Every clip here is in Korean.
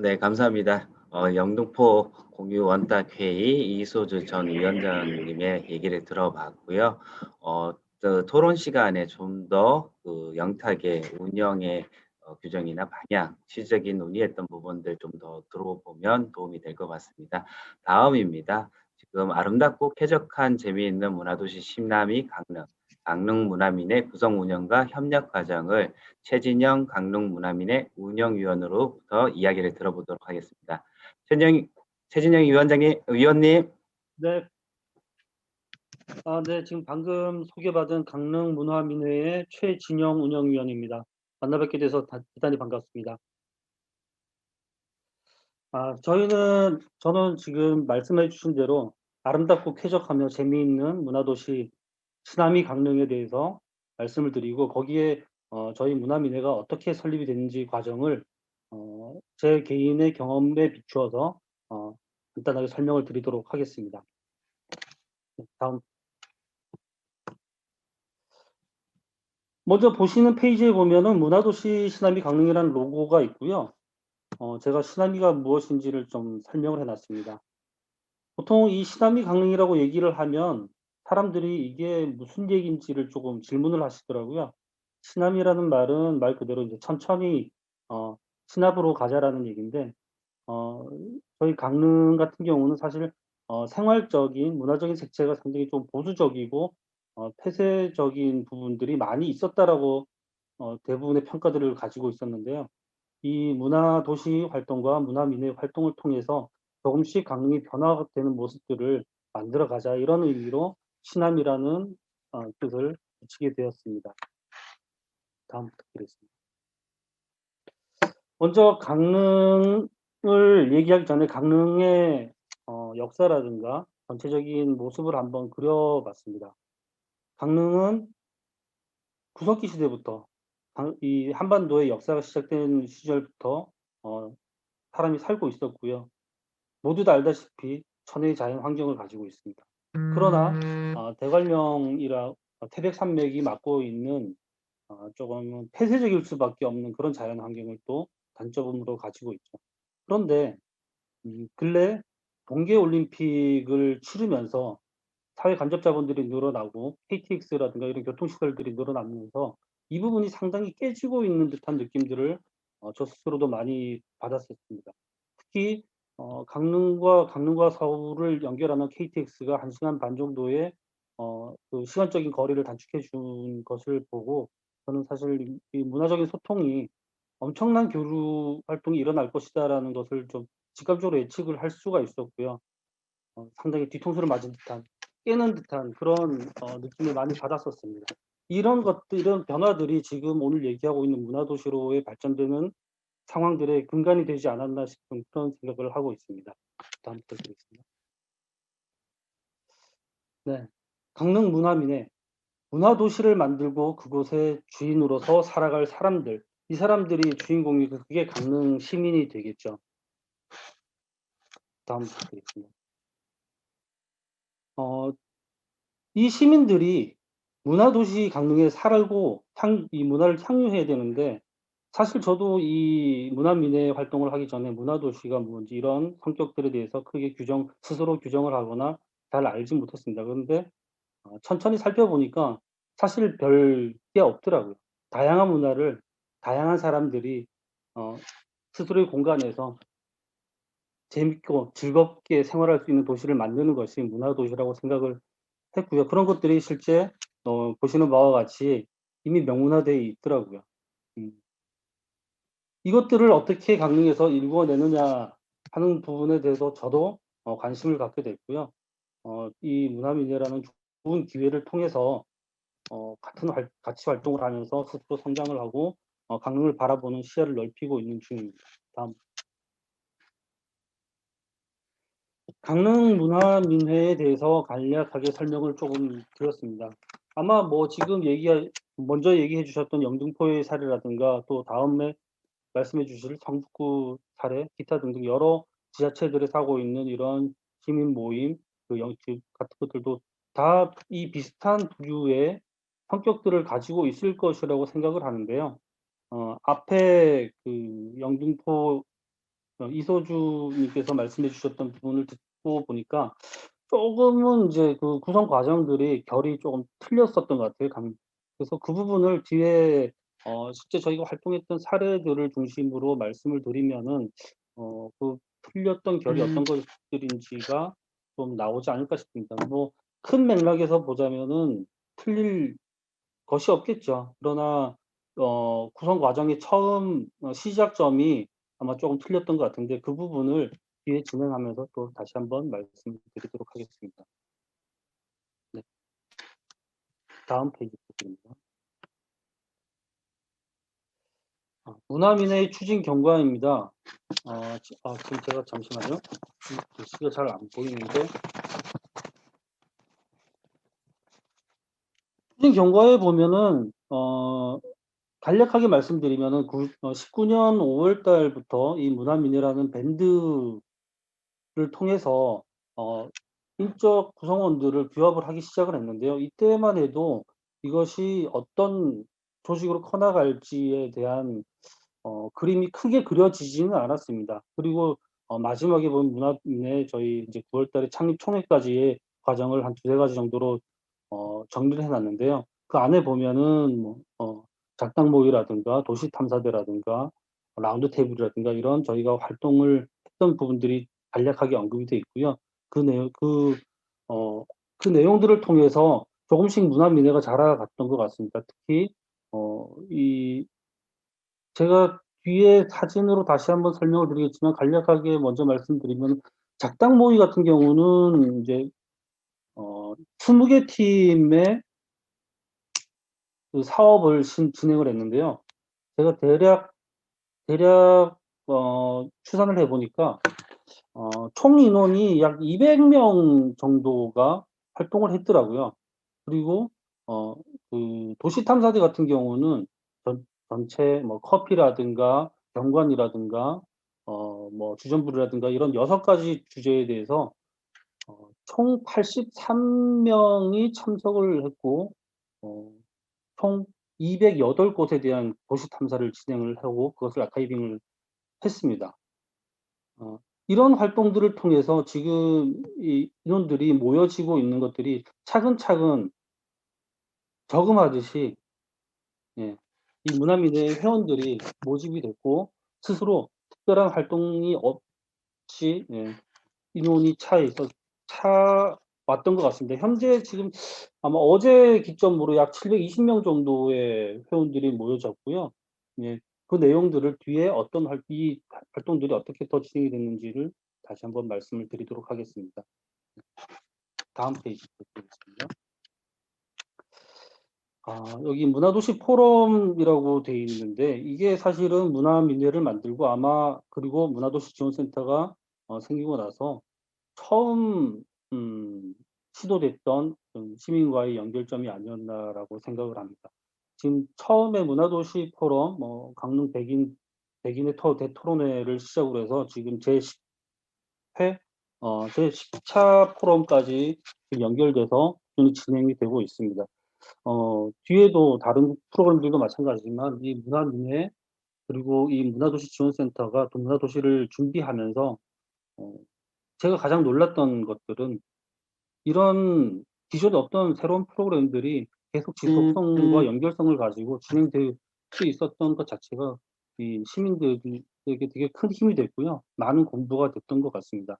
네, 감사합니다. 어, 영등포 공유 원탁 회의 이소주 전 위원장님의 얘기를 들어봤고요. 어, 그 토론 시간에 좀 더 그 영탁의 운영의 어, 규정이나 방향, 시적인 논의했던 부분들 좀 더 들어보면 도움이 될 것 같습니다. 다음입니다. 지금 아름답고 쾌적한 재미있는 문화도시 심남이 강릉, 강릉 문화민의 구성 운영과 협력 과정을 최진영 강릉 문화민의 운영위원으로부터 이야기를 들어보도록 하겠습니다. 최진영, 최진영 위원장님, 위원님. 네. 아, 네. 지금 방금 소개받은 강릉 문화민회의 최진영 운영위원입니다. 만나 뵙게 돼서 다- 대단히 반갑습니다. 아, 저희는, 저는 지금 말씀해 주신 대로 아름답고 쾌적하며 재미있는 문화도시 시나미 강릉에 대해서 말씀을 드리고 거기에 어, 저희 문화민회가 어떻게 설립이 됐는지 과정을 어, 제 개인의 경험에 비추어서 어, 간단하게 설명을 드리도록 하겠습니다. 네, 다음. 먼저 보시는 페이지에 보면은 문화도시 시나미 강릉이라는 로고가 있고요. 어, 제가 시나미가 무엇인지를 좀 설명을 해놨습니다. 보통 이 시나미 강릉이라고 얘기를 하면 사람들이 이게 무슨 얘기인지를 조금 질문을 하시더라고요. 시남이라는 말은 말 그대로 이제 천천히 어, 시납으로 가자라는 얘기인데 어, 저희 강릉 같은 경우는 사실 어, 생활적인 문화적인 색채가 상당히 좀 보수적이고 어, 폐쇄적인 부분들이 많이 있었다라고 어, 대부분의 평가들을 가지고 있었는데요. 이 문화 도시 활동과 문화 민의 활동을 통해서 조금씩 강릉이 변화되는 모습들을 만들어 가자 이런 의미로 신함이라는 어, 뜻을 붙이게 되었습니다. 다음 부탁드리겠습니다. 먼저 강릉을 얘기하기 전에 강릉의 어, 역사라든가 전체적인 모습을 한번 그려봤습니다. 강릉은 구석기 시대부터 강- 이 한반도의 역사가 시작된 시절부터 어, 사람이 살고 있었고요. 모두 다 알다시피 천혜의 자연 환경을 가지고 있습니다. 그러나 어, 대관령이라 어, 태백산맥이 맡고 있는 어, 조금 폐쇄적일 수밖에 없는 그런 자연 환경을 또 단점으로 가지고 있죠. 그런데 음, 근래 동계 올림픽을 치르면서 사회 간접자본들이 늘어나고 KTX라든가 이런 교통시설들이 늘어나면서 이 부분이 상당히 깨지고 있는 듯한 느낌들을 어, 저 스스로도 많이 받았었습니다. 특히 어, 강릉과 강릉과 서울을 연결하는 KTX가 1시간 반 정도의 어, 그 시간적인 거리를 단축해 준 것을 보고 저는 사실 이, 이 문화적인 소통이 엄청난 교류 활동이 일어날 것이다라는 것을 좀 직감적으로 예측을 할 수가 있었고요. 어, 상당히 뒤통수를 맞은 듯한 깨는 듯한 그런 어, 느낌을 많이 받았었습니다. 이런 것들, 이런 변화들이 지금 오늘 얘기하고 있는 문화도시로의 발전되는 상황들의 근간이 되지 않았나 싶은 그런 생각을 하고 있습니다. 다음 부탁드리겠습니다. 네, 강릉 문화민의 문화 도시를 만들고 그곳의 주인으로서 살아갈 사람들, 이 사람들이 주인공이 그게 강릉 시민이 되겠죠. 다음 부탁드리겠습니다. 어, 이 시민들이 문화도시 강릉에 살고 향, 이 문화를 향유해야 되는데 사실 저도 이 문화민의 활동을 하기 전에 문화도시가 뭔지 이런 성격들에 대해서 크게 규정 스스로 규정을 하거나 잘 알지 못했습니다. 그런데 어, 천천히 살펴보니까 사실 별 게 없더라고요. 다양한 문화를 다양한 사람들이 어, 스스로의 공간에서 재밌고 즐겁게 생활할 수 있는 도시를 만드는 것이 문화도시라고 생각을 했고요. 그런 것들이 실제 어, 보시는 바와 같이 이미 명문화되어 있더라고요. 음. 이것들을 어떻게 강릉에서 일궈내느냐 하는 부분에 대해서 저도 어, 관심을 갖게 됐고요. 어, 이 문화민회라는 좋은 기회를 통해서 어, 같은 활, 같이 활동을 하면서 스스로 성장을 하고 어, 강릉을 바라보는 시야를 넓히고 있는 중입니다. 다음. 강릉 문화민회에 대해서 간략하게 설명을 조금 드렸습니다. 아마 뭐 지금 얘기 먼저 얘기해 주셨던 영등포의 사례라든가 또 다음에 말씀해 주실 성북구 사례, 기타 등등 여러 지자체들에서 하고 있는 이런 시민 모임, 그 영집 같은 것들도 다 이 비슷한 부류의 성격들을 가지고 있을 것이라고 생각을 하는데요. 어, 앞에 그 영등포 어 이소주 님께서 말씀해 주셨던 부분을 듣고 보니까 쪼금은 인제 그 구성 과정들이 결이 쪼금 틀렸었던 것 같아요. 강 그래서 그 부분을 뒤에 어 실제 저희가 활동했던 사례들을 중심으로 말씀을 드리면은 어 그 틀렸던 결이 음. 어떤 것들인지가 좀 나오지 않을까 싶습니다. 뭐 큰 맥락에서 보자면은 틀릴 것이 없겠죠. 그러나 어 구성 과정의 처음 어 시작점이 아마 쪼금 틀렸던 것 같은데 그 부분을 뒤에 진행하면서 또 다시 한번 말씀을 드리도록 하겠습니다. 네. 다음 페이지 부탁드립니다. 아 문화민의 추진 경과입니다. 어지아 지금 제가 잠시만요. 이 글씨가 잘 안 보이는데 추진 경과에 보면은 어 간략하게 말씀드리면은 구어 19년 5월 달부터 이 문화민이라는 밴드를 통해서 어 인적 구성원들을 규합을 하기 시작을 했는데요. 이때만 해도 이것이 어떤 조직으로 커나갈지에 대한 어 그림이 크게 그려지지는 않았습니다. 그리고 어 마지막에 보면 문화민의 저희 이제 9월 달에 창립 총회까지의 과정을 한2-3 가지 정도로 어 정리를 해 놨는데요. 그 안에 보면은 뭐 어 작당 모의라든가 도시 탐사대라든가 라운드 테이블이라든가 이런 저희가 활동을 했던 부분들이 간략하게 언급이 돼 있고요. 그 내용 그 어 그 내용들을 통해서 조금씩 문화 민회가 자라갔던 것 같습니다. 특히 어 이 제가 뒤에 사진으로 다시 한번 설명을 드리겠지만 간략하게 먼저 말씀드리면 작당 모의 같은 경우는 인제 어 20개 팀의 그 사업을 신 진행을 했는데요. 제가 대략 대략 어 추산을 해 보니까 어 총 인원이 약 200명 정도가 활동을 했더라고요. 그리고 어 그 도시 탐사대 같은 경우는 전 전체 뭐 커피라든가 경관이라든가 어 뭐 주전부리라든가 이런 6 가지 주제에 대해서 어 총 83 명이 참석을 했고 어 총 208 곳에 대한 도시 탐사를 진행을 하고 그것을 아카이빙을 했습니다. 어 이런 활동들을 통해서 지금 이 인원들이 모여지고 있는 것들이 차근차근 저금하듯이 예 이 문화민회 회원들이 모집이 됐고 스스로 특별한 활동이 없이 예 인원이 차 있어 차 왔던 것 같습니다. 현재 지금 아마 어제 기점으로 약 720명 정도의 회원들이 모여졌고요. 예. 그 내용들을 뒤에 어떤 활 이 활동들이 어떻게 더 진행이 됐는지를 다시 한번 말씀을 드리도록 하겠습니다. 다음 페이지 부탁드리겠습니다. 아 여기 문화도시 포럼이라고 돼 있는데 이게 사실은 문화민회를 만들고 아마 그리고 문화도시 지원센터가 어 생기고 나서 처음 음 시도됐던 좀 시민과의 연결점이 아니었나라고 생각을 합니다. 지금 처음에 문화도시 포럼 뭐 강릉 백인 백인의 토 대토론회를 시작으로 해서 지금 제 10 회 어 제 10 차 포럼까지 지금 연결돼서 진행이 되고 있습니다. 어 뒤에도 다른 프로그램들도 마찬가지지만 이 문화민회 그리고 이 문화도시 지원센터가 또 문화도시를 준비하면서 어 제가 가장 놀랐던 것들은 이런 기존에 없던 새로운 프로그램들이 계속 지속성과 연결성을 가지고 진행될 수 있었던 것 자체가 이 시민들에게 되게 큰 힘이 됐고요. 많은 공부가 됐던 것 같습니다.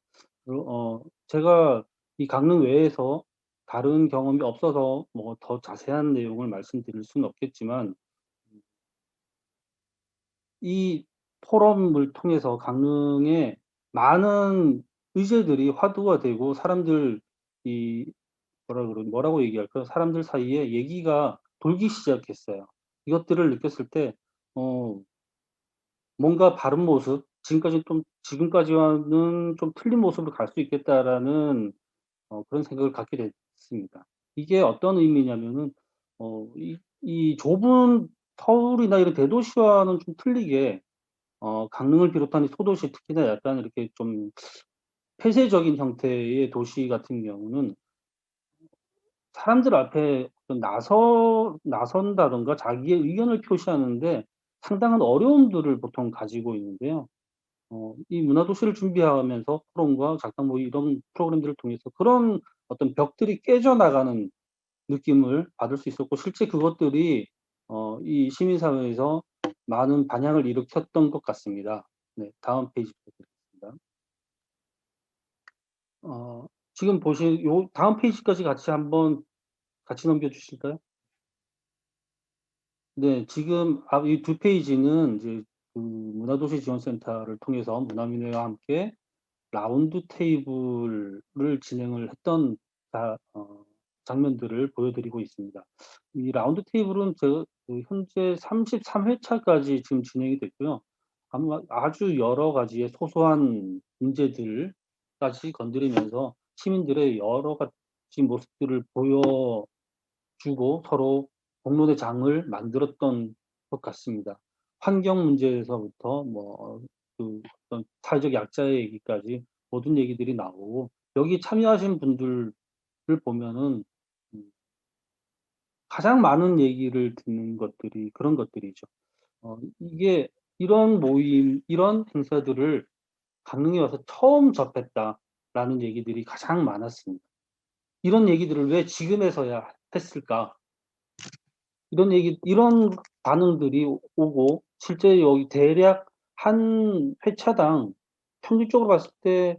어 제가 이 강릉 외에서 다른 경험이 없어서 뭐 더 자세한 내용을 말씀드릴 수는 없겠지만 이 포럼을 통해서 강릉에 많은 의제들이 화두가 되고 사람들 이 뭐라 그러 뭐라고 얘기할까요? 사람들 사이에 얘기가 돌기 시작했어요. 이것들을 느꼈을 때 어 뭔가 바른 모습 지금까지 좀 '지금까지와는 좀 틀린 모습으로 갈 수 있겠다.'라는 어 그런 생각을 갖게 됐 습니다. 이게 어떤 의미냐면은 어 이 이 좁은 서울이나 이런 대도시와는 좀 틀리게 어 강릉을 비롯한 이 소도시 특히나 약간 이렇게 좀 폐쇄적인 형태의 도시 같은 경우는 사람들 앞에 나서 나선다든가 자기의 의견을 표시하는데 상당한 어려움들을 보통 가지고 있는데요. 어 이 문화도시를 준비하면서 토론과 작당 모의 이런 프로그램들을 통해서 그런 어떤 벽들이 깨져 나가는 느낌을 받을 수 있었고 실제 그것들이 어 이 시민사회에서 많은 반향을 일으켰던 것 같습니다. 네. 다음 페이지 부탁드리겠습니다. 어 지금 보실 요 다음 페이지까지 같이 한번 같이 넘겨 주실까요? 네. 지금 앞이두 페이지는 이제 그 문화도시 지원센터를 통해서 문화민회와 함께 라운드 테이블을 진행을 했던 자어 장면들을 보여드리고 있습니다. 이 라운드 테이블은 저그 현재 33 회차까지 지금 진행이 됐고요. 아마 아주 여러 가지의 소소한 문제들까지 건드리면서 시민들의 여러 가지 모습들을 보여주고 서로 공론의 장을 만들었던 것 같습니다. 환경 문제에서부터 뭐 그 어떤 사회적 약자의 얘기까지 모든 얘기들이 나오고 여기 참여하신 분들을 보면은 음 가장 많은 얘기를 듣는 것들이 그런 것들이죠. 어 이게 "이런 모임, 이런 행사들을 강릉에 와서 처음 접했다."라는 얘기들이 가장 많았습니다. "이런 얘기들을 왜 지금에서야 했을까?" 이런 얘기 이런 반응들이 오고 실제 여기 대략 한 회차당 평균적으로 봤을 때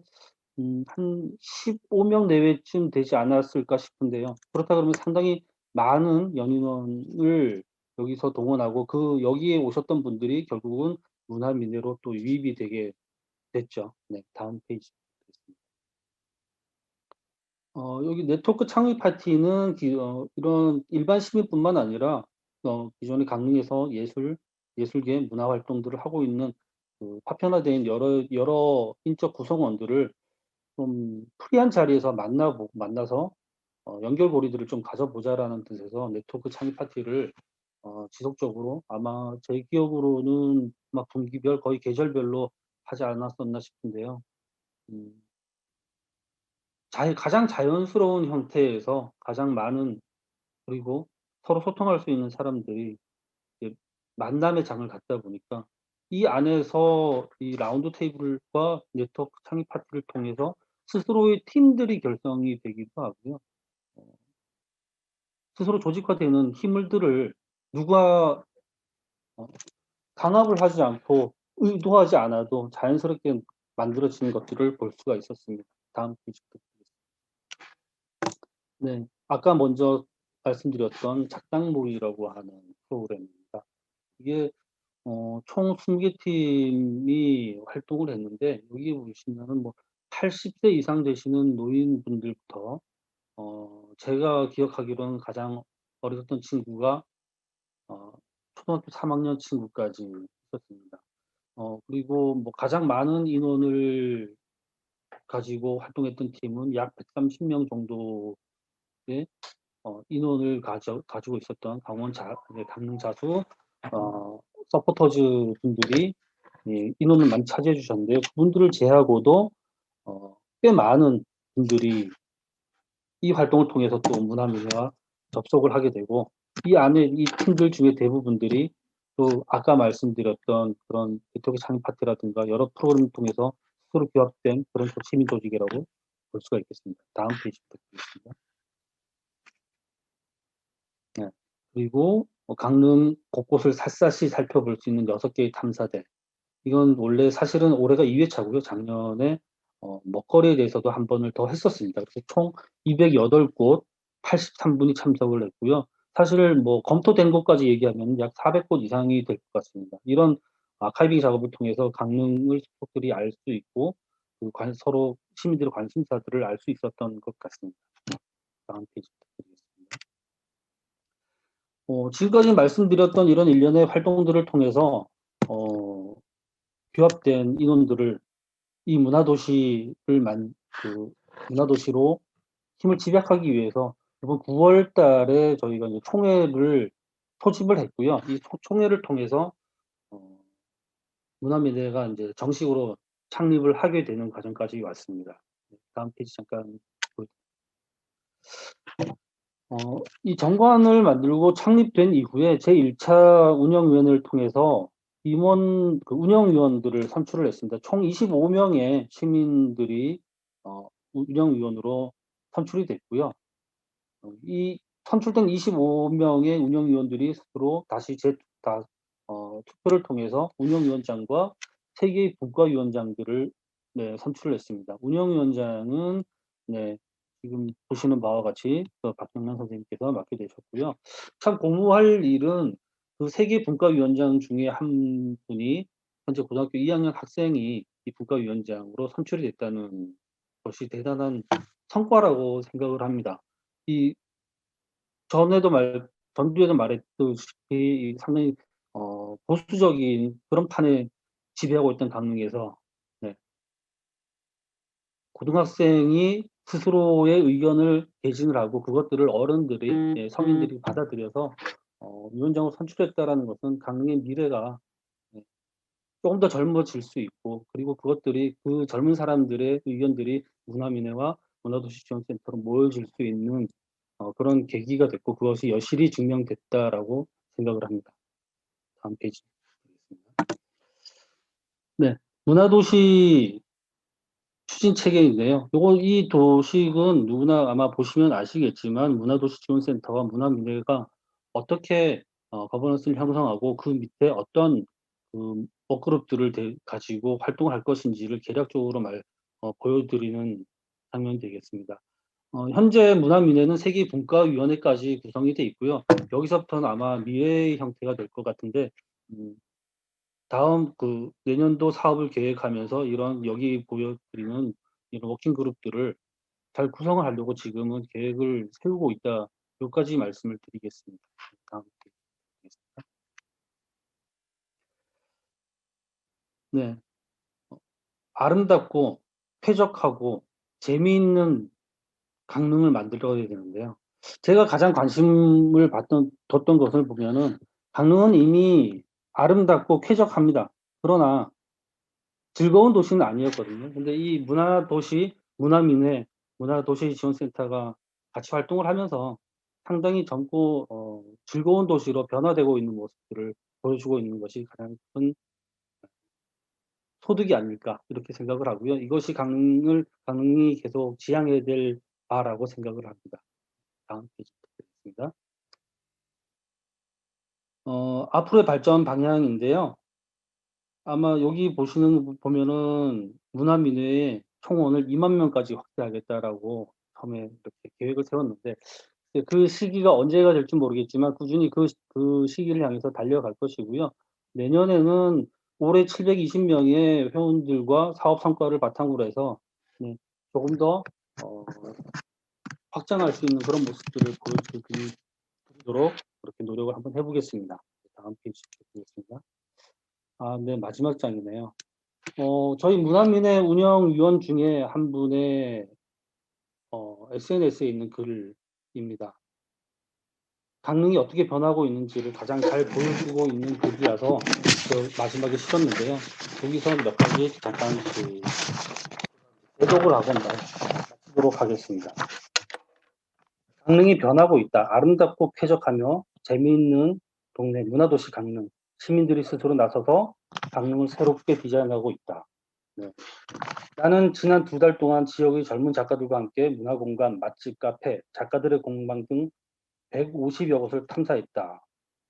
음 한 15명 내외쯤 되지 않았을까 싶은데요. 그렇다 그러면 상당히 많은 연인원을 여기서 동원하고 그 여기에 오셨던 분들이 결국은 문화민회로 또 유입이 되게 됐죠. 네. 다음 페이지 보겠습니다. 어 여기 네트워크 창의 파티는 기 어 이런 일반 시민뿐만 아니라 어 기존에 강릉에서 예술, 예술계 문화 활동들을 하고 있는 그 파편화된 여러 여러 인적 구성원들을 좀 프리한 자리에서 만나보 만나서 어 '연결고리들을 좀 가져보자.'라는 뜻에서 네트워크 창의 파티를 어 지속적으로 아마 제 기억으로는 막 분기별 거의 계절별로 하지 않았었나 싶은데요. 음. 자 가장 자연스러운 형태에서 가장 많은 그리고 서로 소통할 수 있는 사람들이 만남의 장을 갖다 보니까 이 안에서 이 라운드 테이블과 네트워크 창의 파티를 통해서 스스로의 팀들이 결성이 되기도 하고요. 어 스스로 조직화되는 힘들을 누가 어 강압을 하지 않고 의도하지 않아도 자연스럽게 만들어지는 것들을 볼 수가 있었습니다. 다음 페이지 부탁드리겠습니다. 네. 아까 먼저 말씀드렸던 작당 모의라고 하는 프로그램입니다. 이게 어 총 20개 팀이 활동을 했는데 여기 보시면은 뭐 80세 이상 되시는 노인분들부터 어 제가 기억하기로는 가장 어렸던 친구가 어 초등학교 3 학년 친구까지 있었습니다. 어 그리고 뭐 가장 많은 인원을 가지고 활동했던 팀은 약 130명 정도의 어 인원을 가져 가지고 있었던 강원 자네 강릉 자수 어 서포터즈 분들이 이 인원을 많이 차지해 주셨는데요. 그분들을 제하고도 어 꽤 많은 분들이 이 활동을 통해서 또 문화민회와 접속을 하게 되고 이 안에 이 팀들 중에 대부분들이 또 아까 말씀드렸던 그런 네트워크 창의 파티라든가 여러 프로그램을 통해서 서로 규합된 그런 또 시민 조직이라고 볼 수가 있겠습니다. 다음 페이지 부탁드리겠습니다. 네. 그리고 어 강릉 곳곳을 샅샅이 살펴볼 수 있는 6 개의 탐사대. 이건 원래 사실은 올해가 2 회차고요. 작년에 어 먹거리에 대해서도 1 번을 더 했었습니다. 그래서 총 208곳 83 분이 참석을 했고요. 사실 뭐 검토된 곳까지 얘기하면 약 400곳 이상이 될 것 같습니다. 이런 아카이빙 작업을 통해서 강릉을 속속들이 알 수 있고 그 관 서로 시민들의 관심사들을 알 수 있었던 것 같습니다. 다음 페이지. 어 지금까지 말씀드렸던 이런 일련의 활동들을 통해서 어 규합된 인원들을 이 문화도시를 만 그 문화도시로 힘을 집약하기 위해서 이번 9월 달에 저희가 이제 총회를 소집을 했고요. 이소 총회를 통해서 어 문화민회가 인제 정식으로 창립을 하게 되는 과정까지 왔습니다. 네 다음 페이지 잠깐 보 어 이 정관을 만들고 창립된 이후에 제1 차 운영위원회를 통해서 임원 그 운영위원들을 선출을 했습니다. 총 25명의 시민들이 어 운영위원으로 선출이 됐고요. 어이 선출된 25명의 운영위원들이 스스로 다시 재다어 투표를 통해서 운영위원장과 3 개의 분과위원장들을 네 선출을 했습니다. 운영위원장은 네 지금 보시는 바와 같이 그 박정란 선생님께서 맡게 되셨고요. 참 고무할 일은 그3개 분과위원장 중에 한 분이 현재 고등학교 2학년 학생이 이 분과위원장으로 선출이 됐다는 것이 대단한 성과라고 생각을 합니다. 이 전에도 말 전주에도 말했다시피 상당히 어 보수적인 그런 판에 지배하고 있던 강릉에서 네. 고등학생이 스스로의 의견을 개진을 하고 그것들을 어른들이 예 성인들이 받아들여서 어 위원장으로 선출했다라는 것은 강릉의 미래가 네 쪼금 더 젊어질 수 있고 그리고 그것들이 그 젊은 사람들의 의견들이 문화민회와 문화도시지원센터로 모여질 수 있는 어 그런 계기가 됐고 그것이 여실히 증명됐다라고 생각을 합니다. 다음 페이지 보겠습니다. 네. 문화도시 추진 체계인데요. 요거 이 도식은 누구나 아마 보시면 아시겠지만 문화도시지원센터와 문화민회가 어떻게 어 거버넌스를 형성하고 그 밑에 어떤 그 워크그룹들을 대 가지고 활동을 할 것인지를 계략적으로 말 어 보여드리는 장면이 되겠습니다. 어 현재 문화민회는 3 개의 분과위원회까지 구성이 돼 있고요. 여기서부터는 아마 미래의 형태가 될 것 같은데 음 다음 그 내년도 사업을 계획하면서 이런 여기 보여드리는 이런 워킹 그룹들을 잘 구성을 하려고 지금은 계획을 세우고 있다. 요까지 말씀을 드리겠습니다. 다음 페이지 보겠습니다. 네. 어 아름답고 쾌적하고 재미있는 강릉을 만들어야 되는데요. 제가 가장 관심을 받던 뒀던 것을 보면은 강릉은 이미 아름답고 쾌적합니다. 그러나 즐거운 도시는 아니었거든요. 근데 이 문화도시, 문화민회, 문화도시지원센터가 같이 활동을 하면서 상당히 젊고 어 즐거운 도시로 변화되고 있는 모습들을 보여주고 있는 것이 가장 큰 소득이 아닐까 이렇게 생각을 하고요. 이것이 강릉을 강릉이 계속 지향해야 될 바라고 생각을 합니다. 다음 페이지 부탁드리겠습니다. 어 앞으로의 발전 방향인데요. 아마 여기 보시는 보면은 문화민회의 총원을 20,000 명까지 확대하겠다라고 처음에 이렇게 계획을 세웠는데 예그 시기가 언제가 될지 모르겠지만 꾸준히 그시그 시기를 향해서 달려갈 것이고요. 내년에는 올해 720 명의 회원들과 사업 성과를 바탕으로 해서 네 조금 더 어 확장할 수 있는 그런 모습들을 보여드 리 드리도록 그렇게 노력을 한번 해 보겠습니다. 다음 페이지 보겠습니다. 아 네 마지막 장이네요. 어 저희 문화민회 운영위원 중에 한 분의 어 SNS에 있는 글입니다. 강릉이 어떻게 변하고 있는지를 가장 잘 보여주고 있는 글이라서 그 마지막에 실었는데요. 여기서 몇 가지 잠깐 그 대독을 하고 마치도록 하겠습니다. 강릉이 변하고 있다. 아름답고 쾌적하며 재미있는 동네 문화도시 강릉. 시민들이 스스로 나서서 강릉을 새롭게 디자인하고 있다. 네. 나는 지난 2달 동안 지역의 젊은 작가들과 함께 문화공간, 맛집, 카페, 작가들의 공방 등 150여 곳을 탐사했다.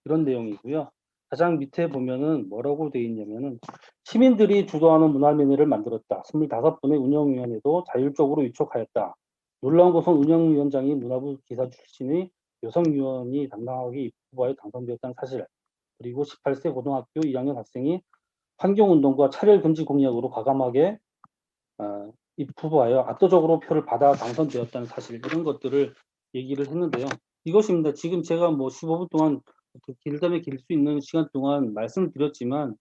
이런 내용이고요. 가장 밑에 보면은 뭐라고 되어 있냐면은 시민들이 주도하는 문화민회를 만들었다. 25분의 운영위원회도 자율적으로 위촉하였다. 놀라운 것은 운영위원장이 문화부 기사 출신의 여성위원이 담당하기 이 후보에 당선되었다는 사실. 그리고 18세 고등학교 2학년 학생이 환경운동과 차별금지 공약으로 과감하게 어 입후보하여 압도적으로 표를 받아 당선되었다는 사실 이런 것들을 얘기를 했는데요. 이것입니다. 지금 제가 뭐 15분 동안 그 길다면 길 수 있는 시간 동안 말씀을 드렸지만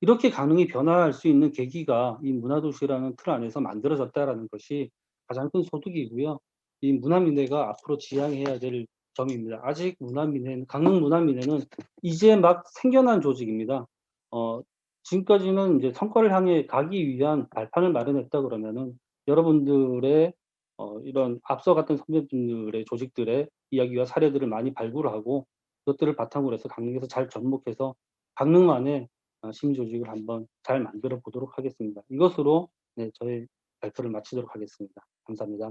이렇게 강릉이 변화할 수 있는 계기가 이 문화도시라는 틀 안에서 만들어졌다라는 것이 가장 큰 소득이고요. 이 문화민회가 앞으로 지향해야 될 점입니다. 아직 문화민회는 강릉 문화민회는 이제 막 생겨난 조직입니다. 어 지금까지는 이제 성과를 향해 가기 위한 발판을 마련했다 그러면은 여러분들의 어 이런 앞서 갔던 선배분들의 조직들의 이야기와 사례들을 많이 발굴하고 그것들을 바탕으로 해서 강릉에서 잘 접목해서 강릉만의 어, 시민 조직을 한번 잘 만들어 보도록 하겠습니다. 이것으로 네, 저희 발표를 마치도록 하겠습니다. 감사합니다.